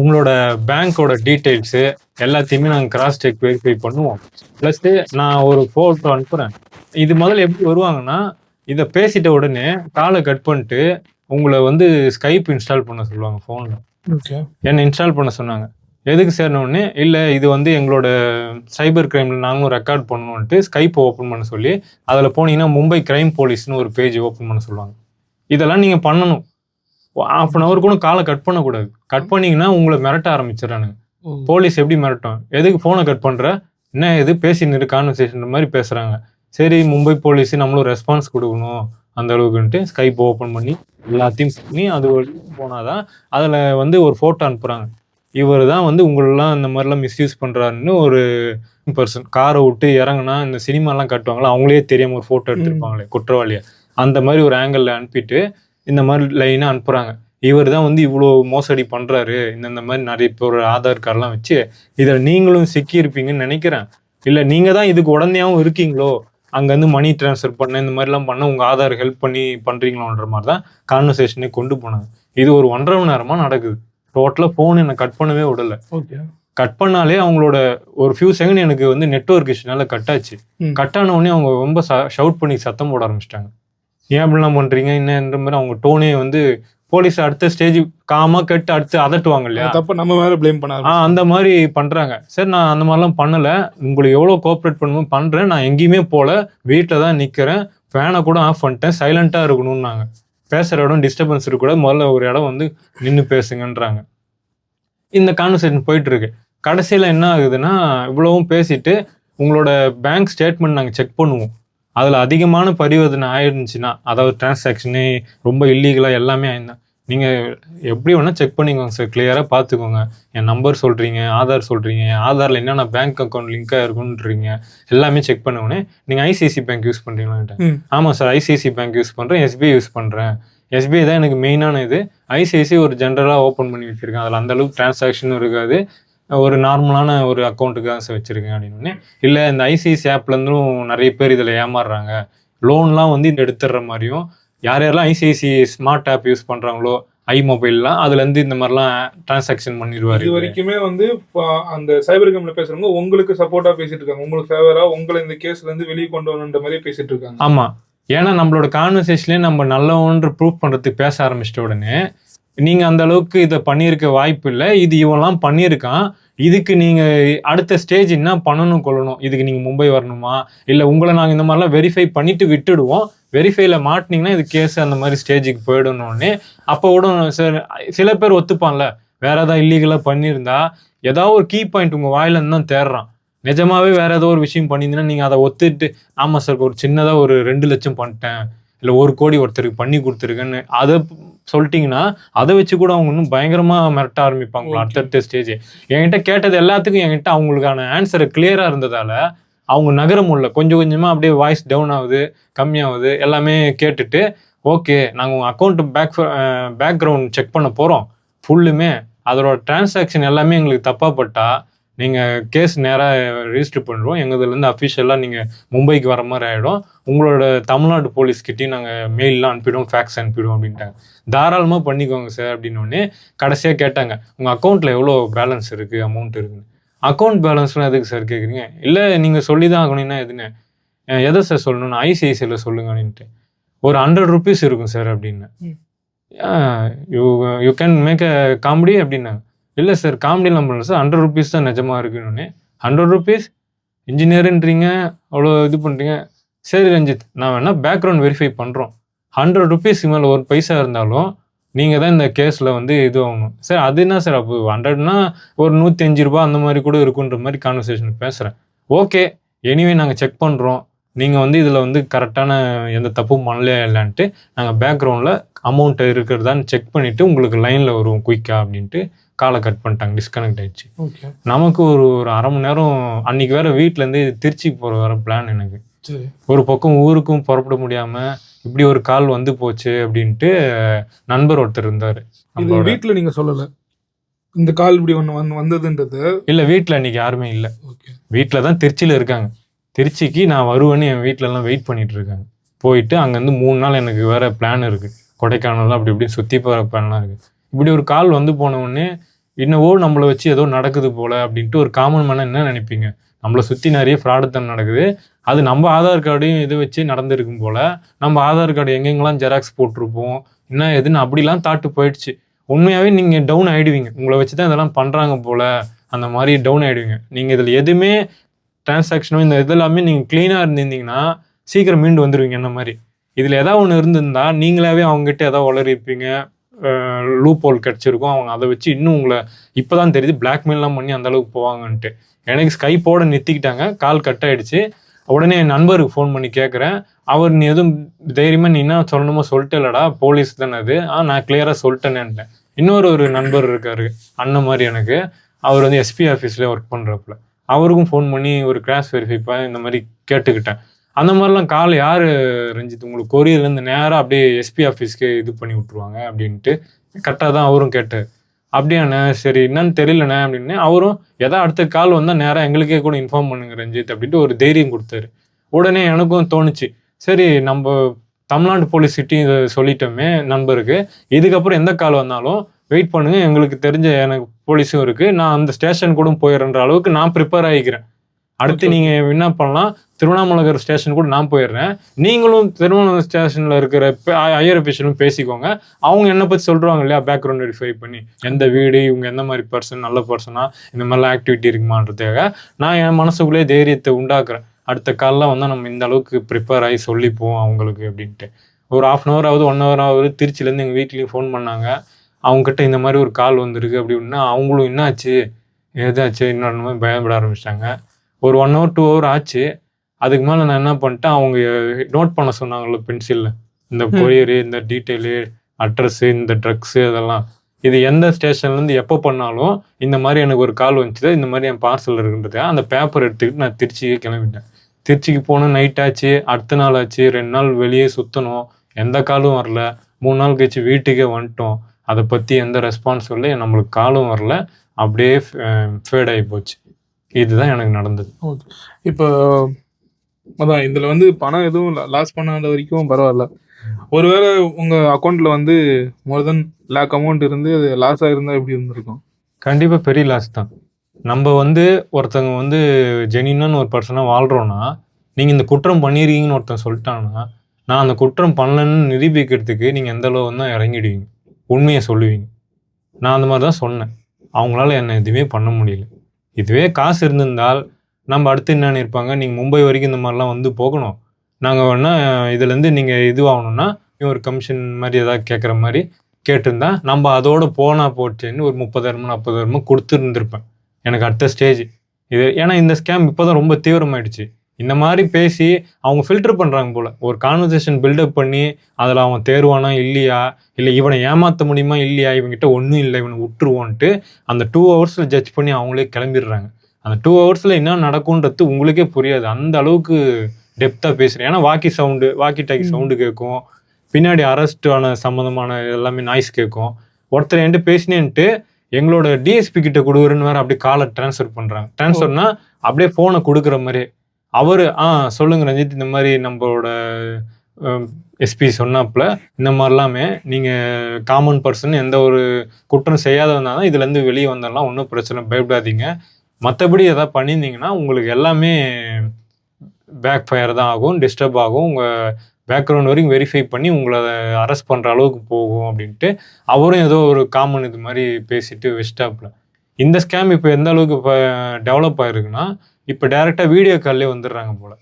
[SPEAKER 1] உங்களோட பேங்க்கோட டீட்டெயில்ஸு எல்லாத்தையுமே நாங்கள் கிராஸ் செக் வெரிஃபை பண்ணுவோம். ப்ளஸ் நான் ஒரு ஃபோட்டோ அனுப்புகிறேன் இது முதல்ல எப்படி வருவாங்கன்னா இதை பேசிட்ட உடனே காலை கட் பண்ணிட்டு உங்களை வந்து ஸ்கைப் இன்ஸ்டால் பண்ண சொல்லுவாங்க ஃபோனில்
[SPEAKER 2] ஓகே
[SPEAKER 1] என்னை இன்ஸ்டால் பண்ண சொன்னாங்க. எதுக்கு சேர்னோடனே இல்லை இது வந்து எங்களோட சைபர் கிரைமில் நாங்களும் ரெக்கார்ட் பண்ணணுன்ட்டு ஸ்கைப் ஓப்பன் பண்ண சொல்லி அதில் போனீங்கன்னா மும்பை கிரைம் போலீஸ்னு ஒரு பேஜ் ஓப்பன் பண்ண சொல்லுவாங்க. இதெல்லாம் நீங்கள் பண்ணணும். ஆஃப் அன் ஹவர் கூட காலை கட் பண்ணக்கூடாது. கட் பண்ணீங்கன்னா உங்களை மிரட்ட ஆரம்பிச்சிடறானுங்க. போலீஸ் எப்படி மிரட்டும்? எதுக்கு ஃபோனை கட் பண்ணுற என்ன இது? பேசின்னு இரு கான்வர்சேஷன் மாதிரி பேசுகிறாங்க சரி மும்பை போலீஸ் நம்மளும் ரெஸ்பான்ஸ் கொடுக்கணும். அந்த அளவுக்குன்ட்டு ஸ்கைப் ஓப்பன் பண்ணி எல்லாத்தையும் பண்ணி அது வரைக்கும் போனாதான் அதில் வந்து ஒரு ஃபோட்டோ அனுப்புகிறாங்க இவர் தான் வந்து உங்களெல்லாம் இந்த மாதிரிலாம் மிஸ்யூஸ் பண்ணுறாருன்னு ஒரு பர்சன் காரை விட்டு இறங்குனா இந்த சினிமாலாம் கட்டுவாங்களா அவங்களே தெரியாம ஒரு ஃபோட்டோ எடுத்திருப்பாங்களே குற்றவாளியை. அந்த மாதிரி ஒரு ஆங்கிளில் அனுப்பிட்டு இந்த மாதிரி லைனாக அனுப்புகிறாங்க இவர் தான் வந்து இவ்வளோ மோசடி பண்ணுறாரு இந்த மாதிரி நிறைய பேர் ஆதார் கார்டெலாம் வச்சு இதில் நீங்களும் சிக்கியிருப்பீங்கன்னு நினைக்கிறேன். இல்லை நீங்கள் தான் இதுக்கு உடனேயாவும் இருக்கீங்களோ? அங்கேருந்து மணி ட்ரான்ஸ்ஃபர் பண்ண இந்த மாதிரிலாம் பண்ண உங்கள் ஆதார் ஹெல்ப் பண்ணி பண்ணுறீங்களோன்ற மாதிரி தான் கான்வர்சேஷனே கொண்டு போனாங்க. இது ஒரு ஒன்றரை மணி நேரமாக நடக்குது. டோட்டலாக ஃபோன் என்னை கட் பண்ணவே விடல.
[SPEAKER 2] ஓகே
[SPEAKER 1] கட் பண்ணாலே அவங்களோட ஒரு ஃபியூ செகண்ட் எனக்கு வந்து நெட்ஒர்க் இஷ்யூனால கட் ஆச்சு. கட் ஆன உடனே அவங்க ரொம்ப ஷவுட் பண்ணி சத்தம் போட ஆரம்பிச்சிட்டாங்க. ஏன் இப்படிலாம் பண்றீங்க? என்னன்ற மாதிரி அவங்க டோனே வந்து போலீஸ் அடுத்த ஸ்டேஜ் காமா கட்டு அடுத்து அதட்டுவாங்க இல்லையா?
[SPEAKER 2] தப்ப நம்ம மேல ப்ளேம் பண்ண
[SPEAKER 1] ஆ அந்த மாதிரி பண்றாங்க. சரி நான் அந்த மாதிரிலாம் பண்ணல. உங்களுக்கு எவ்வளோ கோஆப்ரேட் பண்ணணும் பண்றேன். நான் எங்கேயுமே போல. வீட்டில் தான் நிக்கிறேன். ஃபேனை கூட ஆஃப் பண்ணிட்டேன். சைலண்டா இருக்கணும்னாங்க. பேசுற இடம் டிஸ்டர்பன்ஸ் இருக்கக்கூடாது முதல்ல ஒரு இடம் வந்து நின்று பேசுங்கன்றாங்க. இந்த கான்வர்சேஷன் போயிட்டு இருக்கு கடைசியில் என்ன ஆகுதுன்னா இவ்வளவும் பேசிட்டு உங்களோட பேங்க் ஸ்டேட்மெண்ட் நாங்கள் செக் பண்ணுவோம். அதில் அதிகமான பரிவர்த்தனை ஆயிருந்துச்சுன்னா அதாவது டிரான்சாக்ஷனு ரொம்ப இல்லீகலாக எல்லாமே ஆயிருந்தா நீங்கள் எப்படி வேணால் செக் பண்ணிக்கோங்க சார் கிளியராக பார்த்துக்கோங்க என் நம்பர் சொல்கிறீங்க ஆதார் சொல்கிறீங்க ஆதாரில் என்னென்ன பேங்க் அக்கௌண்ட் லிங்காக இருக்குன்றீங்க எல்லாமே செக் பண்ணுவோன்னே நீங்கள் ஐசிஐசி பேங்க் யூஸ் பண்ணுறீங்களான்ட்டு. ஆமாம் சார் ஐசிஐசி பேங்க் யூஸ் பண்ணுறேன் எஸ்பிஐ யூஸ் பண்ணுறேன் எஸ்பிஐ தான் எனக்கு மெயினான இது. ஐசிஐசி ஒரு ஜென்ரலாக ஓப்பன் பண்ணி வச்சிருக்கேன். அதில் அந்த அளவுக்கு டிரான்சாக்ஷனும் இருக்காது. ஒரு நார்மலான ஒரு அக்கௌண்ட்டுக்கு தான் சார் வச்சிருக்கேன் அப்படின்னு இல்லை இந்த ஐசிஐசி ஆப்லேருந்தும் நிறைய பேர் இதில் ஏமாறுறாங்க. லோன்லாம் வந்து இந்த எடுத்துடுற மாதிரியும் யார் யாரெல்லாம் ஐசிஐசி ஸ்மார்ட் ஆப் யூஸ் பண்ணுறாங்களோ ஐ மொபைல்லாம் அதுலேருந்து இந்த மாதிரிலாம் டிரான்சாக்ஷன் பண்ணிடுவார்
[SPEAKER 2] இது வரைக்குமே வந்து அந்த சைபர் கேம்ல பேசுறவங்க உங்களுக்கு சப்போர்ட்டா பேசிட்டு இருக்காங்க. உங்களுக்கு ஃபேவரா உங்களை இந்த கேஸ்ல இருந்து வெளியே கொண்டு வரணுன்ற மாதிரி பேசிட்டு இருக்காங்க.
[SPEAKER 1] ஆமாம் ஏன்னா நம்மளோட கான்வர்சேஷன்லேயே நம்ம நல்லவன்ற ப்ரூவ் பண்ணுறதுக்கு பேச ஆரம்பிச்சிட்ட உடனே நீங்கள் அந்த அளவுக்கு இதை பண்ணியிருக்க வாய்ப்பு இல்லை இது இவன்லாம் பண்ணியிருக்கான். இதுக்கு நீங்கள் அடுத்த ஸ்டேஜ் என்ன பண்ணணும் கொள்ளணும்? இதுக்கு நீங்கள் மும்பை வரணுமா? இல்லை உங்களை நாங்கள் இந்த மாதிரிலாம் வெரிஃபை பண்ணிட்டு விட்டுடுவோம். வெரிஃபைல மாட்டினீங்கன்னா இது கேஸ் அந்த மாதிரி ஸ்டேஜுக்கு போயிடணும்னு. அப்போ கூட சார் சில பேர் ஒத்துப்பான்ல. வேற ஏதாவது இல்லீகலாக பண்ணியிருந்தா ஏதாவது ஒரு கீ பாயிண்ட் உங்கள் வாயிலிருந்து தான் தேடுறான். நிஜமாவே வேற ஏதோ ஒரு விஷயம் பண்ணியிருந்தீங்கன்னா நீங்கள் அதை ஒத்துட்டு ஆமாம் சார் ஒரு சின்னதாக ஒரு ரெண்டு லட்சம் பண்ணிட்டேன். இல்லை ஒரு கோடி ஒருத்தருக்கு பண்ணி கொடுத்துருக்கேன்னு. அதை சொல்லிட்டீங்கன்னா அதை வச்சு கூட அவங்க இன்னும் பயங்கரமாக மிரட்ட ஆரம்பிப்பாங்க
[SPEAKER 2] Okay.
[SPEAKER 1] அடுத்தடுத்த ஸ்டேஜ் என்கிட்ட கேட்டது எல்லாத்துக்கும் என்கிட்ட அவங்களுக்கான ஆன்சர் கிளியராக இருந்ததால அவங்க நகர முடியல. கொஞ்சம் கொஞ்சமாக அப்படியே வாய்ஸ் டவுன் ஆகுது கம்மியாகுது எல்லாமே கேட்டுட்டு ஓகே நாங்கள் உங்கள் அக்கௌண்ட் பேக் பேக்ரவுண்ட் செக் பண்ண போகிறோம் ஃபுல்லுமே அதோட டிரான்சாக்ஷன் எல்லாமே எங்களுக்கு தப்பாக நீங்கள் கேஸ் நேராக ரெஜிஸ்டர் பண்ணுறோம் எங்கதுலேருந்து அஃபிஷியலாக நீங்கள் மும்பைக்கு வர மாதிரி ஆகிடும் உங்களோட தமிழ்நாடு போலீஸ்கிட்டையும் நாங்கள் மெயிலெலாம் அனுப்பிடுவோம் ஃபேக்ஸ் அனுப்பிடுவோம் அப்படின்ட்டாங்க. தாராளமாக பண்ணிக்கோங்க சார் அப்படின்னோடனே கடைசியாக கேட்டாங்க உங்கள் அக்கௌண்ட்டில் எவ்வளோ பேலன்ஸ் இருக்குது அமௌண்ட் இருக்குன்னு? அக்கௌண்ட் பேலன்ஸ்லாம் எதுக்கு சார் கேட்குறீங்க இல்லை நீங்கள் சொல்லி தான் ஆகணும்னா எதுன்னு? "அஹ் எதை சார் சொல்லணும்னு? ஐசிஐசியில் சொல்லுங்க அப்படின்ட்டு. ஒரு ஹண்ட்ரட் ருபீஸ் இருக்கும் சார் அப்படின்னு. You you can make a comedy அப்படின்னாங்க. இல்லை சார் காமெடிலாம் பண்ணல சார் ஹண்ட்ரட் ருபீஸ் தான் நிஜமாக இருக்குன்னு ஹண்ட்ரட் ருபீஸ் இன்ஜினியருன்றீங்க அவ்வளோ இது பண்ணுறீங்க சரி ரஞ்சித் நான் வேணால் பேக்ரவுண்ட் வெரிஃபை பண்ணுறோம் ஹண்ட்ரட் ருபீஸ்க்கு மேலே ஒரு பைசா இருந்தாலும் நீங்கள் தான் இந்த கேஸில் வந்து இது ஆகணும் சார் அது என்ன சார் அப்போ ஹண்ட்ரட்னா ஒரு நூற்றி அஞ்சு ரூபா அந்த மாதிரி கூட இருக்குன்ற மாதிரி கான்வர்சேஷன் பேசுகிறேன் ஓகே எனிவே நாங்கள் செக் பண்ணுறோம் நீங்கள் வந்து இதில் வந்து கரெக்டான எந்த தப்பும் பண்ணலையா இல்லைன்ட்டு நாங்கள் பேக்ரவுண்டில் அமௌண்ட் இருக்கிறதான்னு செக் பண்ணிவிட்டு உங்களுக்கு லைனில் வருவோம் குயிக்காக அப்படின்ட்டு காலை கட் பண்ணிட்டாங்க டிஸ்கனெக்ட் ஆயிடுச்சு.
[SPEAKER 2] ஓகே
[SPEAKER 1] நமக்கு ஒரு ஒரு அரை மணி நேரம் அன்னைக்கு வேற வீட்டிலேருந்து திருச்சிக்கு போகிற வேற பிளான் எனக்கு. ஒரு பக்கம் ஊருக்கும் புறப்பட முடியாமல் இப்படி ஒரு கால் வந்து போச்சு அப்படின்ட்டு நண்பர் ஒருத்தர் இருந்தார்.
[SPEAKER 2] இது வீட்ல நீங்க சொல்லல. இந்த கால் இப்படி ஒண்ணு வந்து வந்ததுன்றது?
[SPEAKER 1] இல்லை வீட்டில் அன்னைக்கு யாருமே இல்லை.
[SPEAKER 2] ஓகே
[SPEAKER 1] வீட்டில் தான் திருச்சியில் இருக்காங்க. திருச்சிக்கு நான் வருவேன்னு என் வீட்டிலலாம் வெயிட் பண்ணிட்டு இருக்காங்க. போயிட்டு அங்கேருந்து மூணு நாள் எனக்கு வேற பிளான் இருக்குது கொடைக்கானல் அப்படி இப்படி சுற்றி போகிற பிளான்லாம் இருக்குது இப்படி ஒரு கால் வந்து போன உடனே என்னவோ நம்மளை வச்சு ஏதோ நடக்குது போல அப்படின்ட்டு ஒரு காமன் மேன என்ன நினைப்பீங்க? நம்மளை சுற்றி நிறைய ஃப்ராடுத்தனம் நடக்குது. அது நம்ம ஆதார் கார்டையும் இது வச்சு நடந்திருக்கும் போல நம்ம ஆதார் கார்டு எங்கெங்கெல்லாம் ஜெராக்ஸ் போட்டிருப்போம் என்ன எதுன்னு அப்படிலாம் தாட்டு போயிடுச்சு. உண்மையாகவே நீங்கள் டவுன் ஆகிடுவீங்க உங்களை வச்சு தான் இதெல்லாம் பண்ணுறாங்க போல அந்த மாதிரி டவுன் ஆகிடுவீங்க நீங்கள் இதில் எதுவுமே டிரான்சாக்ஷனோ இந்த இதெல்லாமே நீங்கள் க்ளீனாக இருந்திருந்தீங்கன்னா சீக்கிரம் மீண்டு வந்துடுவீங்க என்ன மாதிரி. இதில் எதாவது ஒன்று இருந்திருந்தால் நீங்களாவே அவங்ககிட்ட எதாவது உளறிப்பீங்க லூப் ஹோல் கிடச்சிருக்கும். அவங்க அதை வச்சு இன்னும் உங்களை இப்போ தான் தெரியுது பிளாக்மெயிலாம் பண்ணி அந்த அளவுக்கு போவாங்கன்ட்டு. எனக்கு ஸ்கைப்போட நிறுத்திக்கிட்டாங்க. கால் கட் ஆகிடுச்சு உடனே என் நண்பருக்கு ஃபோன் பண்ணி கேட்குறேன் அவர் நீ எதுவும் தைரியமாக நீ என்ன சொல்லணுமோ சொல்லிட்டு இல்லடா போலீஸ் தானே அது. ஆ நான் கிளியராக சொல்லிட்டேனேன்ட்டேன். இன்னொரு ஒரு நண்பர் இருக்காரு அண்ணன் மாதிரி எனக்கு. அவர் வந்து எஸ்பி ஆஃபீஸ்லேயே ஒர்க் பண்ணுறப்பல அவருக்கும் ஃபோன் பண்ணி ஒரு கிராஸ் வெரிஃபை இந்த மாதிரி கேட்டுக்கிட்டேன். அந்த மாதிரிலாம் கால் யார் ரஞ்சித்? உங்களுக்கு கொரியர்லேருந்து நேராக அப்படியே எஸ்பி ஆஃபீஸ்க்கு இது பண்ணி விட்ருவாங்க அப்படின்ட்டு கரெக்டாக தான் அவரும் கேட்டார். அப்படியாண்ணே? சரி என்னன்னு தெரியலண்ணே அப்படின்னு. அவரும் எதா அடுத்த கால் வந்தால் நேராக எங்களுக்கே கூட இன்ஃபார்ம் பண்ணுங்க ரஞ்சித் அப்படின்ட்டு ஒரு தைரியம் கொடுத்தாரு. உடனே எனக்கும் தோணுச்சு. சரி நம்ம தமிழ்நாடு போலீஸ் சிட்டி இதை சொல்லிட்டோமே நண்பருக்கு. இதுக்கப்புறம் எந்த கால் வந்தாலும் வெயிட் பண்ணுங்க. எங்களுக்கு தெரிஞ்ச எனக்கு போலீஸும் இருக்கு. நான் அந்த ஸ்டேஷன் கூட போயிடுற அளவுக்கு நான் ப்ரிப்பேர் ஆகிக்கிறேன். அடுத்து
[SPEAKER 2] Okay.
[SPEAKER 1] நீங்க என்ன பண்ணலாம்? திருவண்ணாமலை ஸ்டேஷன் கூட நான் போயிடுறேன். நீங்களும் திருவண்ணாமலை ஸ்டேஷன்ல இருக்கிற ஹையர் அஃபிஷியலும் பேசிக்கோங்க. அவங்க என்ன பத்தி சொல்றாங்க இல்லையா? பேக்ரவுண்ட் வெரிஃபை பண்ணி. எந்த வீடு இவங்க எந்த மாதிரி பர்சன் நல்ல பர்சனா இந்த மாதிரிலாம் ஆக்டிவிட்டி இருக்குமான்றதுக்காக நான் என் மனசுக்குள்ளே தைரியத்தை உண்டாக்குறேன். அடுத்த காலில் வந்து நம்ம இந்த அளவுக்கு ப்ரிப்பேர் ஆகி சொல்லிப்போம் அவங்களுக்கு அப்படின்ட்டு. ஒரு ஆஃப் அன் ஹவர் ஆகுது ஒன் ஹவர் ஆகுது திருச்சிலேருந்து எங்கள் வீட்லேயும் ஃபோன் பண்ணாங்க. அவங்ககிட்ட இந்த மாதிரி ஒரு கால் வந்திருக்கு அப்படின்னா. அவங்களும் என்னாச்சு? ஏதாச்சு இன்னொன்று மாதிரி பயப்பட ஆரம்பிச்சிட்டாங்க. ஒரு ஒன் ஹவர் டூ ஹவர் ஆச்சு. அதுக்கு மேலே நான் என்ன பண்ணிட்டேன் அவங்க நோட் பண்ண சொன்னாங்கல்ல பென்சிலில் இந்த. கொரியரு இந்த டீட்டெயிலு அட்ரஸ்ஸு இந்த ட்ரக்ஸு அதெல்லாம் இது எந்த ஸ்டேஷன்லேருந்து எப்போ பண்ணாலும் இந்த மாதிரி எனக்கு ஒரு கால் வந்துச்சு. இந்த மாதிரி என் பார்சல் இருக்குன்றது அந்த பேப்பர் எடுத்துக்கிட்டு நான் திருச்சிக்கு கிளம்பிட்டேன். திருச்சிக்கு போனோம் நைட் ஆச்சு. அடுத்த நாள் ஆச்சு. ரெண்டு நாள் வெளியே சுற்றணும் எந்த காலும் வரல. மூணு நாள் கழிச்சு வீட்டுக்கே வந்துட்டோம். அதை பற்றி எந்த ரெஸ்பான்ஸும் இல்லை நம்மளுக்கு காலும் வரல. அப்படியே ஃபேட் ஆகி போச்சு. இதுதான் எனக்கு நடந்தது.
[SPEAKER 2] இப்போ அதான் இதுல வந்து பணம் எதுவும் லாஸ் பண்ணாத வரைக்கும் பரவாயில்ல. ஒருவேளை உங்க அக்கௌண்ட்ல வந்து மோர் தென் லேக் அமௌண்ட் இருந்து அது லாஸ் ஆயிருந்தா எப்படி இருந்திருக்கும்?
[SPEAKER 1] கண்டிப்பாக பெரிய லாஸ் தான். நம்ம வந்து ஒருத்தங்க வந்து ஜெனினான்னு ஒரு பர்சனாக வாழ்கிறோன்னா நீங்கள் இந்த குற்றம் பண்ணியிருக்கீங்கன்னு ஒருத்தன் சொல்லிட்டான்னா நான் அந்த குற்றம் பண்ணலன்னு நிரூபிக்கிறதுக்கு நீங்கள் எந்த அளவு தான் இறங்கிடுவீங்க. உண்மையை சொல்லுவீங்க. நான் அந்த மாதிரி தான் சொன்னேன். அவங்களால என்னை எதுவுமே பண்ண முடியல. இதுவே காசு இருந்திருந்தால் நம்ம அடுத்து என்னென்னு இருப்பாங்க நீங்கள் மும்பை வரைக்கும் இந்த மாதிரிலாம் வந்து போகணும். நாங்கள் வேணா இதுலேருந்து நீங்கள் இதுவாகணும்னா ஒரு கமிஷன் மாதிரி ஏதாவது கேட்குற மாதிரி கேட்டிருந்தா நம்ம அதோட போனால் போச்சேன்னு ஒரு முப்பதாயிரமோ நாற்பதாயிரமோ கொடுத்துருந்துருப்பேன். எனக்கு அடுத்த ஸ்டேஜ் இது ஏன்னா இந்த ஸ்கேம் இப்போ தான் ரொம்ப தீவிரமாயிடுச்சு. இந்த மாதிரி பேசி அவங்க ஃபில்டர் பண்ணுறாங்க போல. ஒரு கான்வர்சேஷன் பில்டப் பண்ணி அதில் அவன் தேர்வானா இல்லையா? இல்லை இவனை ஏமாற்ற முடியுமா இல்லையா? இவன்கிட்ட ஒன்றும் இல்லை இவனை விட்டுருவோன்ட்டு அந்த டூ ஹவர்ஸில் ஜட்ஜ் பண்ணி அவங்களே கிளம்பிடுறாங்க. அந்த டூ ஹவர்ஸில் என்ன நடக்கும்ன்றது உங்களுக்கே புரியாது. அந்த அளவுக்கு டெப்த்தாக பேசுகிறேன் ஏன்னா walkie sound walkie talkie. Sound கேட்கும். பின்னாடி அரெஸ்ட் ஆன சம்மந்தமான எல்லாமே நாய்ஸ் கேட்கும். ஒருத்தர் என்கிட்ட பேசினேன்ட்டு எங்களோட டிஎஸ்பி கிட்ட கொடுக்குறேன்னு வேற அப்படியே காலை ட்ரான்ஸ்ஃபர் பண்றாங்க. ட்ரான்ஸ்ஃபர்னா அப்படியே ஃபோனை கொடுக்குற மாதிரி. அவர் ஆ சொல்லுங்க ரஞ்சித் இந்த மாதிரி நம்மளோட எஸ்பி சொன்னாப்புல இந்த மாதிரிலாமே நீங்கள் காமன் பர்சன் எந்த ஒரு குற்றம் செய்யாதவங்க தான் இதுலேருந்து வெளியே வந்தாலும் ஒன்றும் பிரச்சனை பயப்படாதீங்க. மற்றபடி எதாவது பண்ணியிருந்தீங்கன்னா உங்களுக்கு எல்லாமே பேக் ஃபயர் தான் ஆகும் டிஸ்டர்ப் ஆகும். உங்கள் பேக்ரவுண்ட் வரைக்கும் வெரிஃபை பண்ணி உங்களை அரெஸ்ட் பண்ணுற அளவுக்கு போகும் அப்படின்ட்டு அவரும் ஏதோ ஒரு காமன் இது மாதிரி பேசிட்டு வெஸ்டாப்பில் இந்த ஸ்கேம் இப்போ எந்த அளவுக்கு இப்போ டெவலப் ஆயிருக்குன்னா இப்போ டேரெக்டாக வீடியோ கால்லே வந்துடுறாங்க போல்.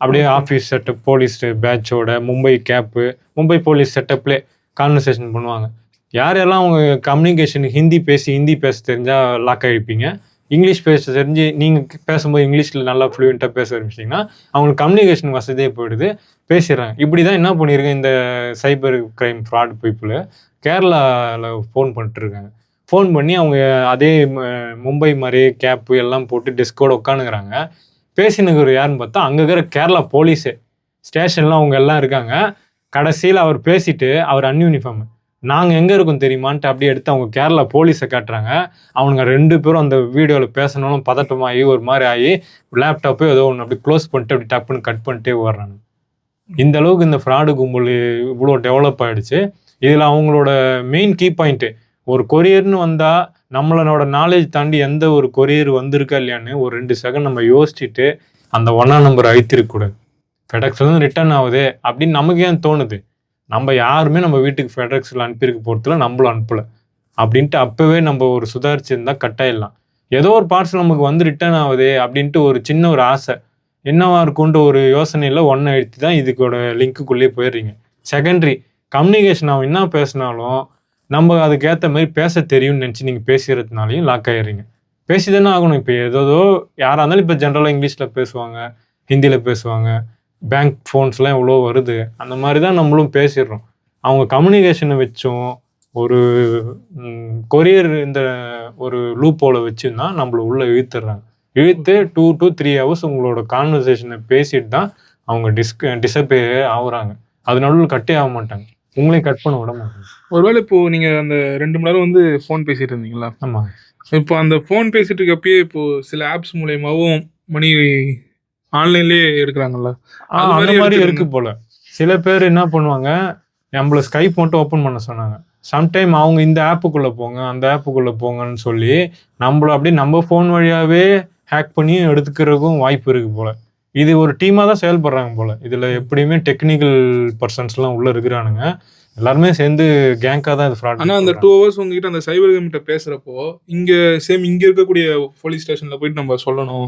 [SPEAKER 1] அப்படியே ஆஃபீஸ் செட்டப் போலீஸ் பேட்சோட மும்பை கேப்பு மும்பை போலீஸ் செட்டப்லே கான்வர்சேஷன் பண்ணுவாங்க. யார் யாரெல்லாம் அவங்க கம்யூனிகேஷன் ஹிந்தி பேசி ஹிந்தி பேச தெரிஞ்சால் லாக் ஆகிருப்பீங்க இங்கிலீஷ் பேச தெரிஞ்சு நீங்கள் பேசும்போது இங்கிலீஷில் நல்லா ஃப்ளூயண்ட்டாக பேச ஆரம்பிச்சிட்டிங்கன்னா அவங்களுக்கு கம்யூனிகேஷன் வசதியே போயிடுது. பேசிடுறாங்க. இப்படி தான் என்ன பண்ணியிருக்கேன் இந்த சைபர் கிரைம் ஃப்ராட் பீப்புள் கேரளாவில் ஃபோன் பண்ணிட்டுருக்காங்க ஃபோன் பண்ணி அவங்க அதே மும்பை மாதிரி கேப்பு எல்லாம் போட்டு டெஸ்கோட உட்காந்துக்கிறாங்க பேசினுக்கிற யாருன்னு பார்த்தா அங்கே இருக்கிற கேரளா போலீஸு ஸ்டேஷன்லாம் அவங்க எல்லாம் இருக்காங்க. கடைசியில் அவர் பேசிட்டு அவர் அன்யூனிஃபார்ம் நாங்கள் எங்கே இருக்கோம் தெரியுமான்ட்டு அப்படியே எடுத்து அவங்க கேரளா போலீஸை காட்டுறாங்க. அவனுங்க ரெண்டு பேரும் அந்த வீடியோவில் பேசணும் பதட்டமாகி ஒரு மாதிரி ஆகி லேப்டாப்போ ஏதோ ஒன்று அப்படி க்ளோஸ் பண்ணிட்டு அப்படி டப்புன்னு கட் பண்ணிட்டே ஓடுறாங்க இந்த அளவுக்கு இந்த ஃப்ராடு கும்பல் இவ்வளோ டெவலப் ஆகிடுச்சு இதில் அவங்களோட மெயின் கீ பாயிண்ட்டு ஒரு கொரியர்னு வந்தால் நம்மளோட நாலேஜ் தாண்டி எந்த ஒரு கொரியர் வந்திருக்கா இல்லையான்னு ஒரு ரெண்டு செகண்ட் நம்ம யோசிச்சுட்டு அந்த ஒன்றா நம்பர் அழுத்திருக்கக்கூடாது ஃபெடெக்ஸ்லேருந்து ரிட்டர்ன் ஆகுது அப்படின்னு நமக்கு ஏன் தோணுது? நம்ம யாருமே நம்ம வீட்டுக்கு ஃபெடெக்ஸில் அனுப்பியிருக்க போகிறதுல நம்மளும் அனுப்பலை. அப்படின்ட்டு அப்போவே நம்ம ஒரு சுதாரிச்சிருந்தா கட்டாயிடலாம். ஏதோ ஒரு பார்சல் நமக்கு வந்து ரிட்டர்ன் ஆகுதே அப்படின்ட்டு ஒரு சின்ன ஒரு ஆசை. என்னவா இருக்குன்ற ஒரு யோசனையில் ஒன்றை எழுத்தி தான் இதுக்கோட லிங்க்குள்ளேயே போயிடுறீங்க. செகண்டரி கம்யூனிகேஷன் அவன் என்ன பேசினாலும் நம்ம அதுக்கேற்ற மாதிரி பேச தெரியும்னு நினச்சி நீங்கள் பேசுகிறதுனாலையும் லாக் ஆயிடுறீங்க. பேசி தானே ஆகணும். இப்போ ஏதோ யாராக இருந்தாலும் இப்போ ஜென்ரலாக இங்கிலீஷில் பேசுவாங்க ஹிந்தியில் பேசுவாங்க பேங்க் ஃபோன்ஸ்லாம் எவ்வளோ வருது அந்த மாதிரி தான் நம்மளும் பேசிடுறோம். அவங்க கம்யூனிகேஷனை வச்சும் ஒரு கொரியர் இந்த ஒரு லூப்போல வச்சுன்னா நம்மள உள்ளே இழுத்துடுறாங்க. இழுத்து டூ டு த்ரீ ஹவர்ஸ் உங்களோட கான்வர்சேஷனை பேசிட்டு தான் அவங்க டிஸ்க டிசப்பே ஆகுறாங்க. அது நடுவில் கட்டே ஆக மாட்டாங்க. உங்களையும் கட் பண்ண விட மாட்டாங்க
[SPEAKER 2] ஒருவேளை இப்போ நீங்க அந்த ரெண்டு மணி நேரம் வந்து ஃபோன் பேசிட்டு இருந்தீங்களா?
[SPEAKER 1] ஆமாம்
[SPEAKER 2] இப்போ அந்த ஃபோன் பேசிட்டு இருக்கப்பயே இப்போ சில ஆப்ஸ் மூலயமாவும் மணி ஆன்லைன்லயே எடுக்கிறாங்கல்ல?
[SPEAKER 1] அந்த
[SPEAKER 2] மாதிரி.
[SPEAKER 1] இருக்கு போல. சில பேர் என்ன பண்ணுவாங்க நம்மள ஸ்கைப் மட்டும் ஓப்பன் பண்ண சொன்னாங்க. சம்டைம் அவங்க இந்த ஆப்புக்குள்ள போங்க அந்த ஆப்புக்குள்ள போங்கன்னு சொல்லி நம்மள அப்படியே நம்ம ஃபோன் வழியாவே ஹேக் பண்ணி எடுத்துக்கிறதுக்கும் வாய்ப்பு இருக்கு போல. இது ஒரு டீமா தான் செயல்படுறாங்க போல. இதுல எப்படியுமே டெக்னிக்கல் பர்சன்ஸ்லாம் உள்ள இருக்கிறானுங்க. எல்லாருமே சேர்ந்து கேங்கா தான் இது ஃப்ராட்
[SPEAKER 2] ஆனா அந்த டூ ஹவர்ஸ் உங்ககிட்ட அந்த சைபர் கிட்ட பேசுறப்போ இங்க சேம் இங்க இருக்கக்கூடிய போலீஸ் ஸ்டேஷன்ல போயிட்டு நம்ம சொல்லணும்.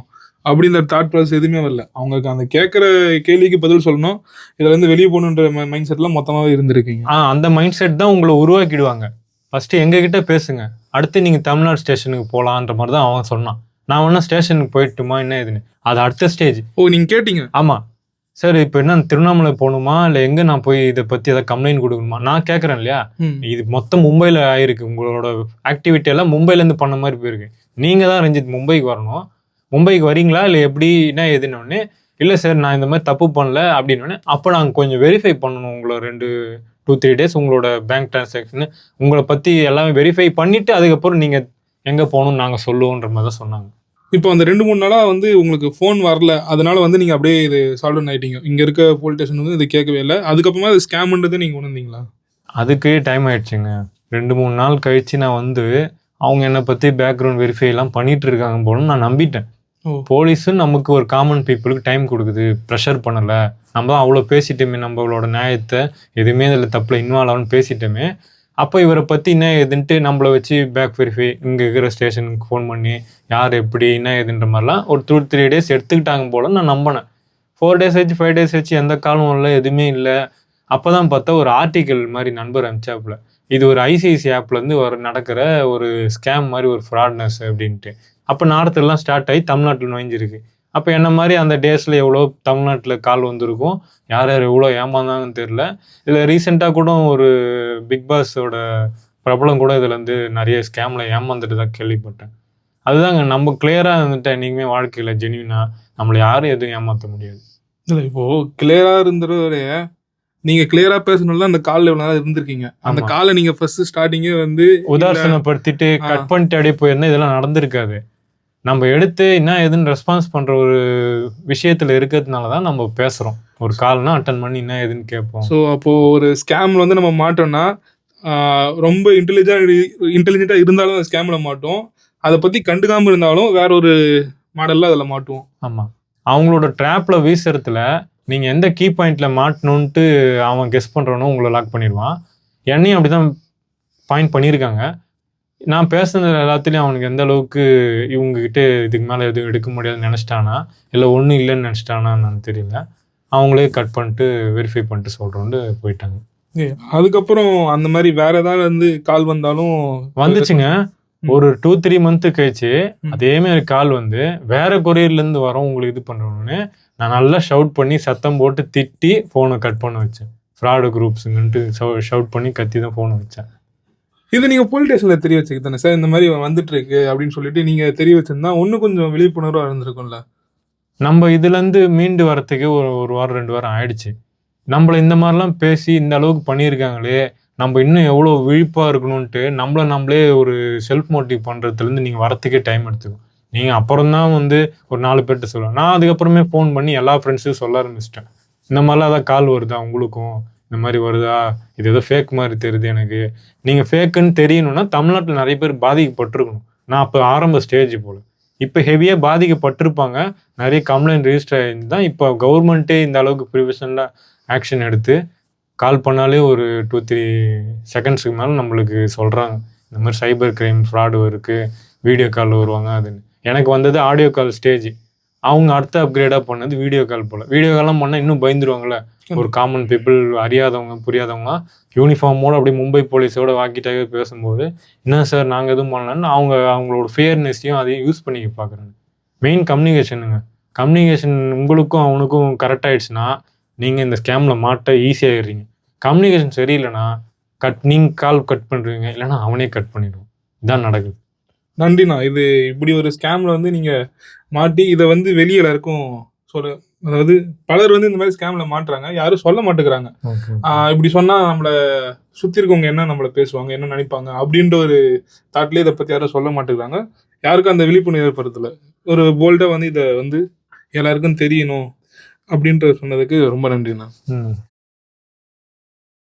[SPEAKER 2] அப்படின்ற தாட் ப்ராசஸ் எதுவுமே வரல. அவங்களுக்கு அந்த கேட்குற கேள்விக்கு பதில் சொல்லணும். இதுல இருந்து வெளியே போகணுன்ற மைண்ட் செட்லாம் மொத்தமாவே இருந்திருக்கீங்க.
[SPEAKER 1] ஆ அந்த மைண்ட் செட் தான் உங்களை உருவாக்கிடுவாங்க. ஃபர்ஸ்ட் எங்க கிட்ட பேசுங்க. அடுத்து நீங்க தமிழ்நாடு ஸ்டேஷனுக்கு போலான்ற மாதிரி தான் அவன் சொன்னான். நான் வேணா ஸ்டேஷனுக்கு போயிட்டுமா என்ன இதுன்னு அது அடுத்த ஸ்டேஜ்
[SPEAKER 2] ஓ நீங்க கேட்டீங்க?
[SPEAKER 1] ஆமா. சார் இப்போ என்ன திருவண்ணாமலை போகணுமா இல்லை எங்க நான் போய் இதை பத்தி ஏதாவது கம்ப்ளைண்ட் கொடுக்கணுமா? நான் கேட்கறேன் இல்லையா. இது மொத்தம் மும்பையில் ஆயிருக்கு. உங்களோட ஆக்டிவிட்டி எல்லாம் மும்பைலேருந்து பண்ண மாதிரி போயிருக்கு. நீங்கள் தான் ரஞ்சித் மும்பைக்கு வரணும். மும்பைக்கு வரீங்களா இல்லை எப்படி என்ன எதுன்னு இல்லை சார் நான் இந்த மாதிரி தப்பு பண்ணல அப்படின்னு அப்போ நாங்கள் கொஞ்சம் வெரிஃபை பண்ணணும் உங்களை ரெண்டு டூ த்ரீ டேஸ் உங்களோட பேங்க் டிரான்சாக்ஷன் உங்களை பற்றி எல்லாமே வெரிஃபை பண்ணிவிட்டு அதுக்கப்புறம் நீங்கள் எங்கே போகணும்னு நாங்கள் சொல்லுவோன்ற மாதிரி தான் சொன்னாங்க.
[SPEAKER 2] இப்போ அந்த ரெண்டு மூணு நாளா வந்து உங்களுக்கு ஃபோன் வரல. அதனால வந்து நீங்க அப்படியே இது சால்வ் ஆயிட்டீங்க. இங்க இருக்க போலீஸ் ஸ்டேஷன் வந்து இது கேட்கவே இல்லை. அதுக்கப்புறமா அது ஸ்கேம்ன்றது நீங்க உணர்ந்தீங்களா?
[SPEAKER 1] அதுக்கு டைம் ஆயிடுச்சுங்க. ரெண்டு மூணு நாள் கழிச்சு நான் வந்து அவங்க என்னை பற்றி பேக்ரவுண்ட் வெரிஃபை எல்லாம் பண்ணிட்டு இருக்காங்க போல நான் நம்பிட்டேன். போலீஸும் நமக்கு ஒரு காமன் பீப்புளுக்கு டைம் கொடுக்குது. ப்ரெஷர் பண்ணலை. நம்ம தான் அவ்வளோ பேசிட்டோமே நம்மளோட நியாயத்தை எதுவுமே இதில் தப்பில் இன்வால்வ் ஆகணும்னு பேசிட்டோமே அப்போ இவரை பற்றி என்ன ஏதுன்ட்டு நம்மளை வச்சு பேக் வெரிஃபை இங்கே இருக்கிற ஸ்டேஷனுக்கு ஃபோன் பண்ணி யார் எப்படி என்ன ஏதுன்ற மாதிரிலாம் ஒரு டூ த்ரீ டேஸ் எடுத்துக்கிட்டாங்க போல நான் நம்பினேன். ஃபோர் டேஸ் ஆச்சு ஃபைவ் டேஸ் ஆச்சு எந்த காலம் இல்லை எதுவுமே இல்லை. அப்போ தான் பார்த்தா ஒரு ஆர்டிக்கல் மாதிரி நண்பர் அனுப்பிச்சாப்புல. இது ஒரு ஐசிஐசி ஆப்லேருந்து வர நடக்கிற ஒரு ஸ்கேம் மாதிரி ஒரு ஃப்ராட்னஸ் அப்படின்ட்டு. அப்போ நார்த்துலாம் ஸ்டார்ட் ஆகி தமிழ்நாட்டில் நுழைஞ்சிருக்கு. அப்போ என்ன மாதிரி அந்த டேஸில் எவ்வளோ தமிழ்நாட்டில் கால் வந்திருக்கும் யார் யார் எவ்வளோ ஏமாந்தாங்கன்னு தெரில இதில் ரீசெண்டாக கூட ஒரு பிக் பாஸோட பிரபலம் கூட இதில் வந்து நிறைய ஸ்கேமில் ஏமாந்துட்டு தான் கேள்விப்பட்டேன். அதுதாங்க நம்ம கிளியராக இருந்துட்டு என்றைக்குமே வாழ்க்கையில் ஜென்யூனாக நம்மளை யாரும் எதுவும் ஏமாற்ற முடியாது.
[SPEAKER 2] இல்ல இப்போ கிளியரா இருந்ததோடைய நீங்க கிளியரா பேசணும்ல அந்த கால்ல எவ்வளவு நேரம் இருந்திருக்கீங்க. அந்த. காலை நீங்க ஃபர்ஸ்ட் ஸ்டார்டிங்கே வந்து
[SPEAKER 1] உதாசனப்படுத்திட்டு. கட் பண்ணிட்டு அப்படியே போயிருந்தா இதெல்லாம் நடந்திருக்காது. நம்ம எடுத்து என்ன ஏதுன்னு ரெஸ்பான்ஸ் பண்ற ஒரு விஷயத்துல இருக்கிறதுனால தான் நம்ம பேசுறோம். ஒரு கால்னா அட்டன் பண்ணி என்ன ஏதுன்னு கேட்போம்.
[SPEAKER 2] ஸோ அப்போ ஒரு ஸ்கேம்ல வந்து நம்ம மாட்டோம்னா ரொம்ப இன்டெலிஜென்ட் இன்டெலிஜென்ட்டா இருந்தாலும் அந்த ஸ்கேம்ல மாட்டோம். அதை பத்தி கண்டுக்காம இருந்தாலும் வேற ஒரு மாடல்ல அதுல மாட்டுவோம்.
[SPEAKER 1] ஆமா. அவங்களோட ட்ராப்ல வீசுறதுல நீங்க எந்த கீ பாயிண்ட்ல மாட்டணும்ட்டு அவன் கெஸ் பண்றானோ உங்களை லாக் பண்ணிடுவான். என்னையும் அப்படிதான் பாயிண்ட் பண்ணியிருக்காங்க. நான் பேசுனது எல்லாத்துலேயும் அவனுக்கு எந்த அளவுக்கு இவங்க கிட்ட இதுக்கு மேலே எதுவும் எடுக்க முடியாதுன்னு நினச்சிட்டானா இல்லை ஒன்றும் இல்லைன்னு நினச்சிட்டானான்னு தெரியல. அவங்களே கட் பண்ணிட்டு வெரிஃபை பண்ணிட்டு சொல்கிறோன்னு போயிட்டாங்க.
[SPEAKER 2] அதுக்கப்புறம் அந்த மாதிரி வேற ஏதாவது வந்து கால் வந்தாலும்
[SPEAKER 1] வந்துச்சுங்க. ஒரு டூ த்ரீ மந்த்து கழிச்சு. அதே மாதிரி கால் வந்து வேற கொரியர்லேருந்து வரோம் உங்களுக்கு இது பண்ணுறோன்னு நான் நல்லா ஷவுட் பண்ணி சத்தம் போட்டு திட்டி ஃபோனை கட் பண்ண வச்சேன். ஃப்ராடு குரூப்ஸுங்கன்ட்டு ஷவுட் பண்ணி கத்தி தான் ஃபோனை வச்சேன்.
[SPEAKER 2] இது நீங்க போலீஸ் ஸ்டேஷன்ல தெரிய வச்சுக்க தானே? சார் இந்த மாதிரி வந்துட்டு இருக்கு அப்படின்னு சொல்லிட்டு நீங்க தெரிய வச்சிருந்தா இன்னும் கொஞ்சம் விழிப்புணர்வா இருந்திருக்கும்ல.
[SPEAKER 1] நம்ம இதுலேருந்து மீண்டு வரத்துக்கு ஒரு ஒரு வாரம் ரெண்டு வாரம் ஆயிடுச்சு. நம்மள இந்த மாதிரிலாம் பேசி இந்த அளவுக்கு பண்ணியிருக்காங்களே நம்ம இன்னும் எவ்வளோ விழிப்பாக இருக்கணும்ன்ட்டு நம்மள நம்மளே ஒரு செல்ஃப் மோட்டிவ் பண்ணுறதுலேருந்து நீங்கள் வரத்துக்கே டைம் எடுத்துக்கும் நீங்கள் அப்புறம் தான் வந்து ஒரு நாலு பேர்கிட்ட சொல்லுவேன். நான் அதுக்கப்புறமே ஃபோன் பண்ணி எல்லா ஃப்ரெண்ட்ஸும் சொல்ல ஆரம்பிச்சிட்டேன். இந்த மாதிரிலாம் அதான் கால் வருதா உங்களுக்கும்? இந்த மாதிரி வருதா? இது ஏதோ ஃபேக் மாதிரி தெரியுது எனக்கு. நீங்கள் ஃபேக்குன்னு தெரியணும்னா தமிழ்நாட்டில் நிறைய பேர் பாதிக்கப்பட்டிருக்கணும். நான் அப்போ ஆரம்ப ஸ்டேஜ் போல். இப்போ ஹெவியாக பாதிக்கப்பட்டிருப்பாங்க. நிறைய கம்ப்ளைண்ட் ரெஜிஸ்டர் ஆகிருந்து தான் இப்போ கவர்மெண்ட்டே இந்த அளவுக்கு ப்ரிவிஷனில் ஆக்ஷன் எடுத்து கால் பண்ணாலே ஒரு டூ த்ரீ செகண்ட்ஸுக்கு மேலே நம்மளுக்கு சொல்கிறாங்க இந்த மாதிரி சைபர் கிரைம் ஃப்ராடு இருக்குது வீடியோ கால் வருவாங்க அதுன்னு. எனக்கு வந்தது ஆடியோ கால் ஸ்டேஜ் அவங்க அடுத்த அப்கிரேடாக பண்ணது வீடியோ கால் போல். வீடியோ கால்லாம் பண்ணால் இன்னும் பயந்துருவாங்கல்ல. ஒரு காமன் பீப்புள் அறியாதவங்க புரியாதவங்க யூனிஃபார்மோட அப்படியே மும்பை போலீஸோட வாக்கிட்டாக பேசும்போது என்ன சார் நாங்கள் எதுவும் பண்ணலன்னு அவங்க அவங்களோட ஃபேர்னஸையும் அதையும் யூஸ் பண்ணிக்க பார்க்குறாங்க. மெயின் கம்யூனிகேஷனுங்க கம்யூனிகேஷன் உங்களுக்கும் அவனுக்கும் கரெக்ட் ஆயிடுச்சுன்னா நீங்கள் இந்த ஸ்கேமில் மாட்ட ஈஸியாகிடுறீங்க கம்யூனிகேஷன் சரியில்லைன்னா கட் நீங்கள் கால் கட் பண்ணுறீங்க இல்லைன்னா அவனே கட் பண்ணிடுவான். இதான் நடக்குது.
[SPEAKER 2] நன்றிண்ணா. இது இப்படி ஒரு ஸ்கேம்ல வந்து நீங்க மாட்டி இதை வந்து வெளியே எல்லாருக்கும் சொல்ல அதாவது பலர் வந்து இந்த மாதிரி ஸ்கேம்ல மாட்டுறாங்க. யாரும் சொல்ல மாட்டேங்கிறாங்க. ஆஹ் இப்படி சொன்னா நம்மள சுத்தி இருக்கவங்க என்ன நம்மள பேசுவாங்க என்ன நினைப்பாங்க அப்படின்ற ஒரு தாட்லயே இதை பத்தி யாரும் சொல்ல மாட்டேங்கிறாங்க. யாருக்கும் அந்த விழிப்புணர்வு ஏற்படுத்தல. ஒரு போல்டா வந்து இதை வந்து எல்லாருக்கும் தெரியணும் அப்படின்ற சொன்னதுக்கு ரொம்ப நன்றிண்ணா.